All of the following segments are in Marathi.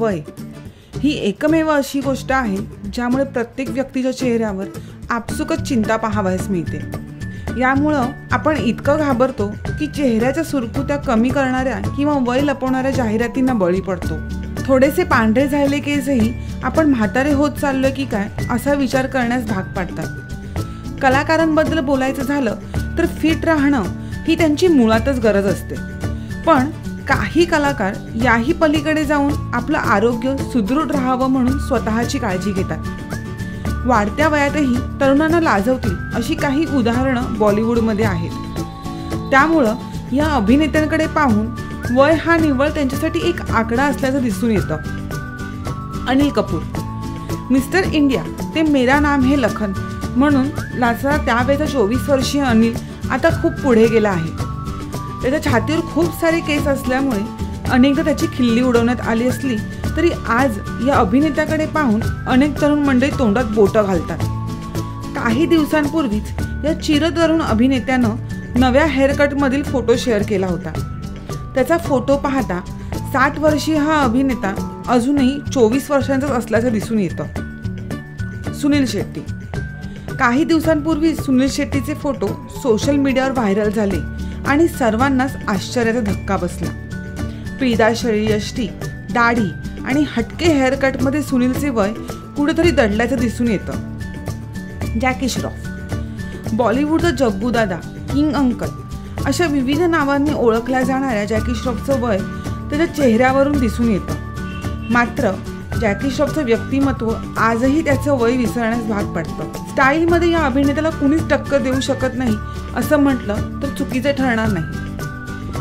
वय. ही एकमेव अशी गोष्ट आहे ज्यामुळे प्रत्येक व्यक्तीच्या चेहऱ्यावर आपसुकच चिंता पाहावयास मिळते. यामुळं आपण इतकं घाबरतो की चेहऱ्याच्या सुरकुत्या कमी करणाऱ्या किंवा वय लपवणाऱ्या जाहिरातींना बळी पडतो. थोडेसे पांढरे झालेले केसही आपण म्हातारे होत चाललो की काय असा विचार करण्यास भाग पाडतात. कलाकारांबद्दल बोलायचं झालं तर फिट राहणं ही त्यांची मुळातच गरज असते. पण काही कलाकार याही पलीकडे जाऊन आपलं आरोग्य सुदृढ राहावं म्हणून स्वतःची काळजी घेतात. वाढत्या वयातही तरुणांना लाजवतील अशी काही उदाहरणं बॉलिवूडमध्ये आहेत. त्यामुळं या अभिनेत्यांकडे पाहून वय हा निव्वळ त्यांच्यासाठी एक आकडा असल्याचं दिसून येतं. अनिल कपूर मिस्टर इंडिया ते मेरा नाम हे लखन म्हणून लाचा त्यावेळेचा चोवीस वर्षीय अनिल आता खूप पुढे गेला आहे. त्याच्या छातीवर खूप सारे केस असल्यामुळे अनेकदा त्याची खिल्ली उडवण्यात आली असली तरी आज या अभिनेत्याकडे पाहून अनेक तरुण मंडळी तोंडात बोटं घालतात. काही दिवसांपूर्वीच या चिरतरुण अभिनेत्यानं नव्या हेअरकटमधील फोटो शेअर केला होता. त्याचा फोटो पाहता साठ वर्षीय हा अभिनेता अजूनही चोवीस वर्षांचाच असल्याचं दिसून येतं. सुनील शेट्टी. काही दिवसांपूर्वी सुनील शेट्टीचे फोटो सोशल मीडियावर व्हायरल झाले. आणि सर्वांनाच आश्चर्याचा धक्का बसला. पिळदार शरीरयष्टी दाढी आणि हटके हेअरकटमध्ये सुनीलचे वय कुठेतरी दडल्याचं दिसून येतं. जॅकी श्रॉफ बॉलिवूडचा जग्गूदादा किंग अंकल अशा विविध नावांनी ओळखल्या जाणाऱ्या जॅकी श्रॉफचं वय त्याच्या चेहऱ्यावरून दिसून येतं. मात्र जॅकी श्रॉफचं व्यक्तिमत्व आजही त्याचं वय विसरण्यास भाग पडतं. स्टाईलमध्ये या अभिनेत्याला कुणीच टक्कर देऊ शकत नाही असं म्हटलं तर चुकीचं ठरणार नाही.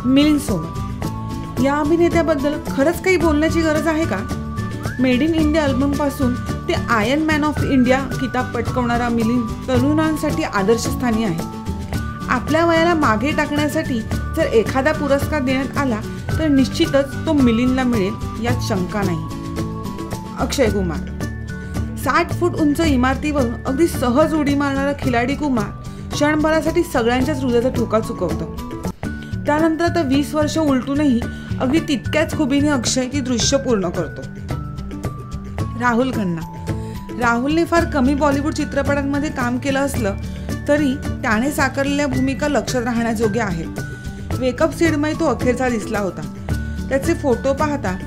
मिलिंद सोमन या अभिनेत्याबद्दल खरंच काही बोलण्याची गरज आहे का? मेड इन इंडिया अल्बमपासून ते आयन मॅन ऑफ इंडिया किताब पटकवणारा मिलिंद तरुणांसाठी आदर्शस्थानी आहे. आपल्या वयाला मागे टाकण्यासाठी जर एखादा पुरस्कार देण्यात आला तर निश्चितच तो मिलिंदला मिळेल यात शंका नाही. अक्षय कुमार. साठ फूट उंच इमारतीवरून अगदी सहज उडी मारणारा खिलाडी कुमार क्षणभरासाठी सगळ्यांच्याच हृदयाचा ठोका चुकवतो. त्यानंतर आता वीस वर्ष उलटूनही अगदी तितक्याच खुबीने अक्षय दृश्य पूर्ण करतो. राहुल खन्ना. राहुलने फार कमी बॉलिवूड चित्रपटांमध्ये काम केलं असलं तरी त्याने साकारलेल्या भूमिका लक्षात राहण्याजोग्या आहेत वेकअप सीडमध्ये तो अखेरचा दिसला होता. त्याचे फोटो पाहता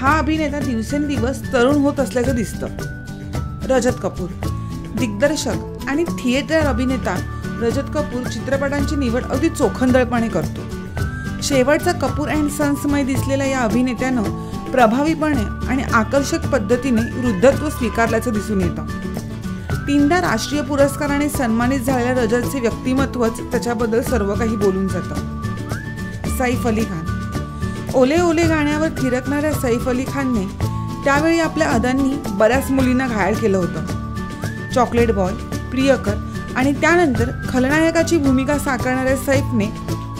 हा अभिनेता दिवसेंदिवस तरुण होत असल्याचं दिसतं. रजत कपूर दिग्दर्शक आणि थिएटर अभिनेता रजत कपूर चित्रपटांची निवड अगदी चोखंदळपणे करतो. शेवटचा कपूर अँड सन्समय दिसलेल्या या अभिनेत्यानं प्रभावीपणे आणि आकर्षक पद्धतीने वृद्धत्व स्वीकारल्याचं दिसून येतं. तीनदा राष्ट्रीय पुरस्काराने सन्मानित झालेल्या रजतचे व्यक्तिमत्वच त्याच्याबद्दल सर्व काही बोलून जातं. सैफ अली खान ओले ओले गाण्यावर थिरकणाऱ्या सैफ अली खानने त्यावेळी आपल्या अदांनी बऱ्याच मुलींना घायल केलं होतं. चॉकलेट बॉय प्रियकर आणि त्यानंतर खलनायकाची भूमिका साकारणाऱ्या सैफने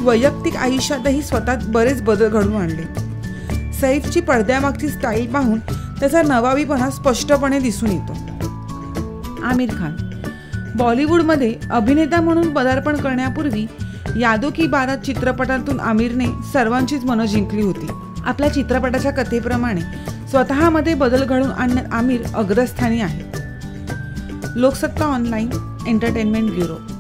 वैयक्तिक आयुष्यातही स्वतःत बरेच बदल घडून आणले. सैफची पडद्यामागची स्टाईल पाहून त्याचा नवाबीपणा स्पष्टपणे दिसून येतो. आमिर खान बॉलिवूडमध्ये अभिनेता म्हणून पदार्पण करण्यापूर्वी यादो की बारात चित्रपटातून आमिरने सर्वांचीच मनं जिंकली होती. आपल्या चित्रपटाच्या कथेप्रमाणे स्वतःमध्ये बदल घडवून आणण्यात आमिर अग्रस्थानी आहे. Loksatta online entertainment bureau.